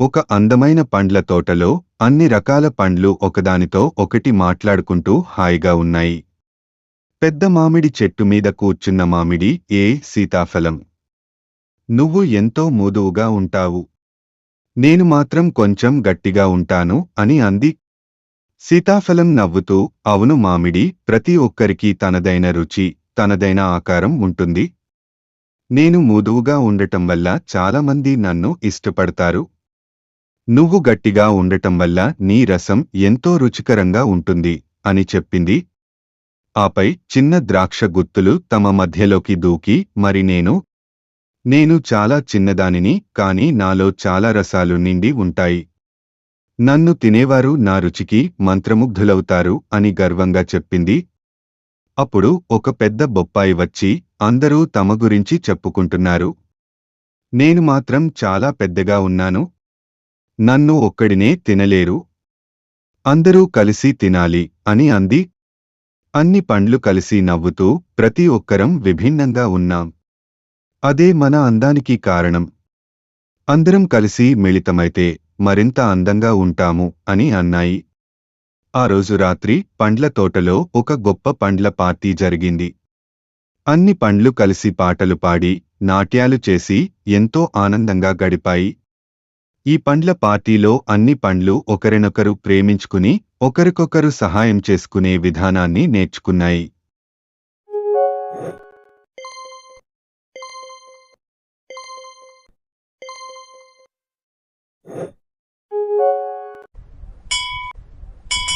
ఒక అందమైన పండ్ల తోటలో అన్ని రకాల పండ్లు ఒకదానితో ఒకటి మాట్లాడుకుంటూ హాయిగా ఉన్నాయి. పెద్ద మామిడి చెట్టు మీద కూర్చున్న మామిడి ఏ సీతాఫలం. నువ్వు ఎంతో మూదువుగా ఉంటావు. నేను మాత్రం కొంచెం గట్టిగా ఉంటాను అని అంది. సీతాఫలం నవ్వుతూ అవును మామిడి ప్రతి ఒక్కరికి తనదైన రుచి తనదైన ఆకారం ఉంటుంది. నేను మూదువుగా ఉండటం వల్ల చాలామంది నన్ను ఇష్టపడతారు. నువ్వు గట్టిగా ఉండటం వల్ల నీ రసం ఎంతో రుచికరంగా ఉంటుంది అని చెప్పింది. ఆపై చిన్న ద్రాక్ష గుత్తులు తమ మధ్యలోకి దూకి మరి నేను? నేను చాలా చిన్నదానిని కాని నాలో చాలా రసాలు నిండి ఉంటాయి. నన్ను తినేవారు నా రుచికి మంత్రముగ్ధులవుతారు అని గర్వంగా చెప్పింది. అప్పుడు ఒక పెద్ద బొప్పాయి వచ్చి అందరూ తమ గురించి చెప్పుకుంటున్నారు. నేను మాత్రం చాలా పెద్దగా ఉన్నాను నన్ను ఒక్కడినే తినలేరు. అందరూ కలిసి తినాలి అని అంది. అన్ని పండ్లు కలిసి నవ్వుతూ ప్రతి ఒక్కరం విభిన్నంగా ఉన్నాం. అదే మన అందానికి కారణం. అందరం కలిసి మిళితమైతే మరింత అందంగా ఉంటాము అని అన్నాయి. ఆ రోజు రాత్రి పండ్ల తోటలో ఒక గొప్ప పండ్ల పార్టీ జరిగింది. అన్ని పండ్లు కలిసి పాటలు పాడి నాట్యాలు చేసి ఎంతో ఆనందంగా గడిపాయి. ఈ పండ్ల పార్టీలో అన్ని పండ్లు ఒకరినొకరు ప్రేమించుకుని ఒకరికొకరు సహాయం చేసుకునే విధానాన్ని నేర్చుకున్నాయి.